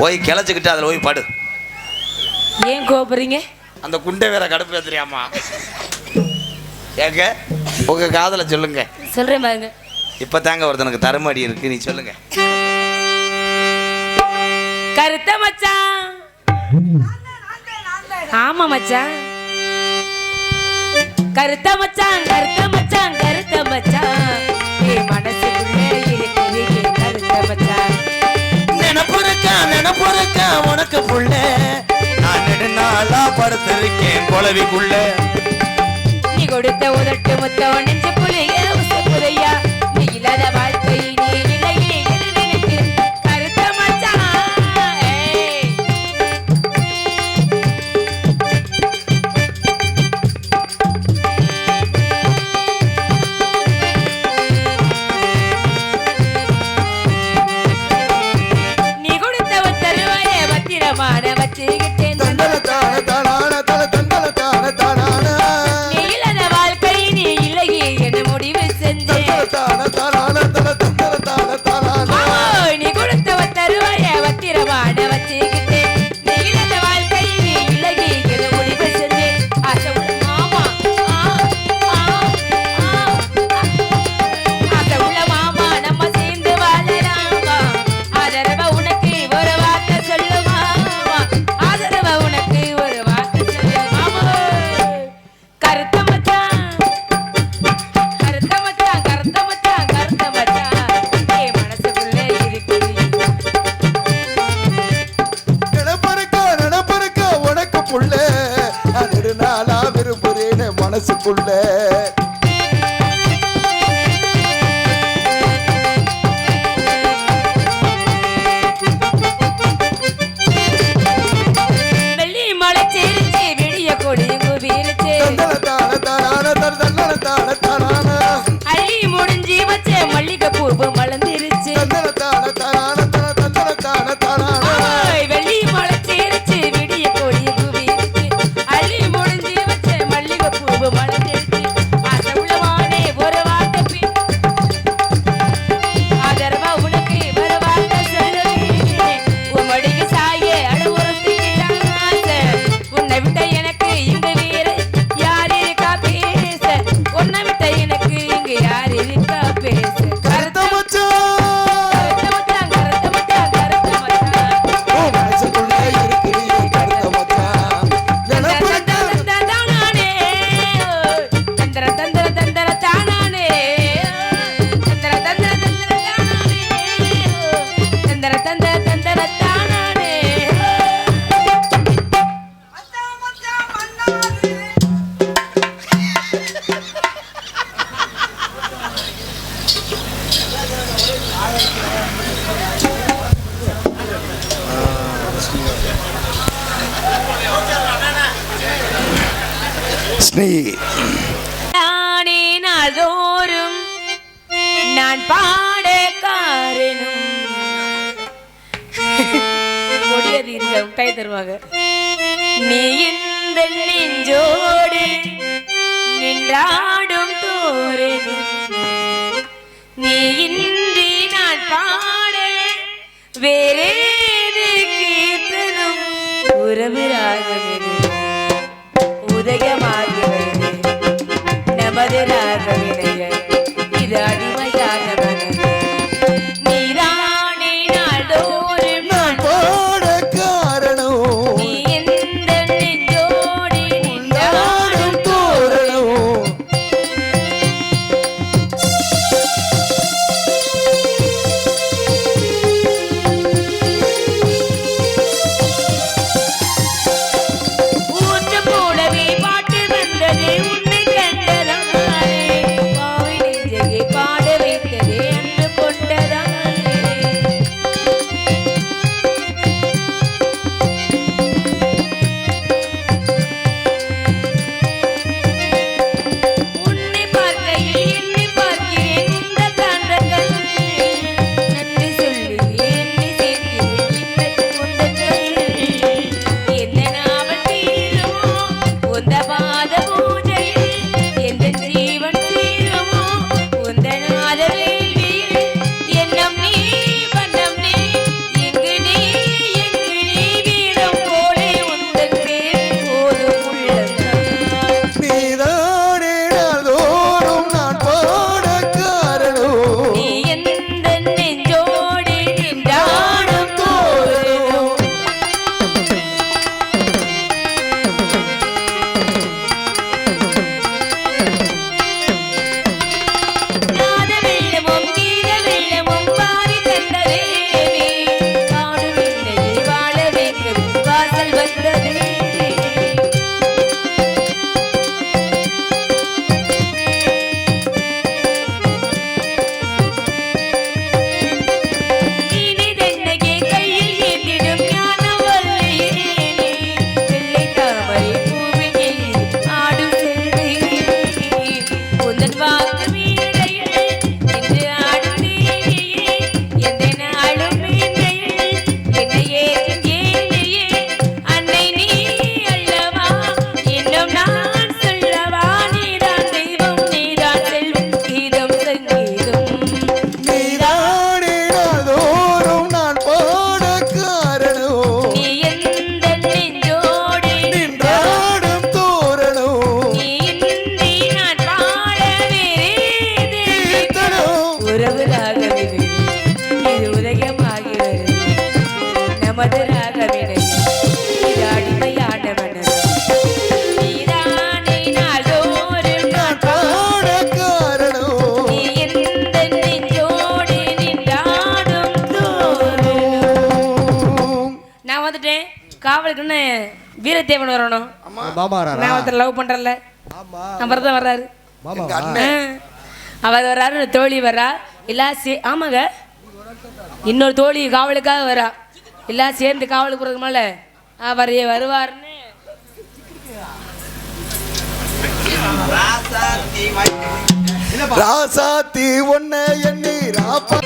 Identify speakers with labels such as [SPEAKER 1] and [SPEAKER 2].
[SPEAKER 1] போய் கிளச்சிக்கிட்டு அதில் போய் படு.
[SPEAKER 2] ஏன் கோபுறீங்க
[SPEAKER 1] அந்த குண்டை வேற கடுப்பு ஏத்துறியாமா? ஏங்க உங்க காதல சொல்லுங்க.
[SPEAKER 2] சொல்றேன் பாருங்க.
[SPEAKER 1] இப்ப தாங்க ஒருத்தனுக்கு தருமடி இருக்கு நீ சொல்லுங்க.
[SPEAKER 2] கருத்த மச்சான். ஆமா மச்சான். கருத்த மச்சான் கருத்த மச்சான் கருத்த மச்சான்.
[SPEAKER 1] மனசு பொறுக்க உனக்கு புள்ள. நான் நெடுநாளா படுத்திருக்கேன் குழவிக்குள்ள.
[SPEAKER 2] நீ கொடுத்த உதட்டு முத்தோ நெஞ்சு புள்ளிய மனசுக்குள்ள
[SPEAKER 3] கிருஷ்ணி
[SPEAKER 2] நானே நாள்தோறும் நான் பாட காரணம் கொடியது இருக்க முட்டாய தருவாங்க. நீ இந்த நெஞ்சோடு நின்றாடும் தோரணம் நீ இன்றி நான் பாட வேறே கீர்த்தனம் உறவு ராகமே உதயம் காவலுக்குன்னு வீரத்தேவன் வரணும்? நான் ஒருத்தர் லவ் பண்றல
[SPEAKER 3] ஆமா.
[SPEAKER 2] அப்புறம் தான் வர்றாரு. அவர் வர்றாரு தோழி வரா இல்லா சே ஆமாங்க. இன்னொரு தோழி காவலுக்காக வரா எல்லாம் சேர்ந்து காவலுக்கு போகிறதுக்கு மேலே அவர் வருவாருன்னு.
[SPEAKER 3] ராசாத்தி ஒன்ன எண்ணி ராப்பா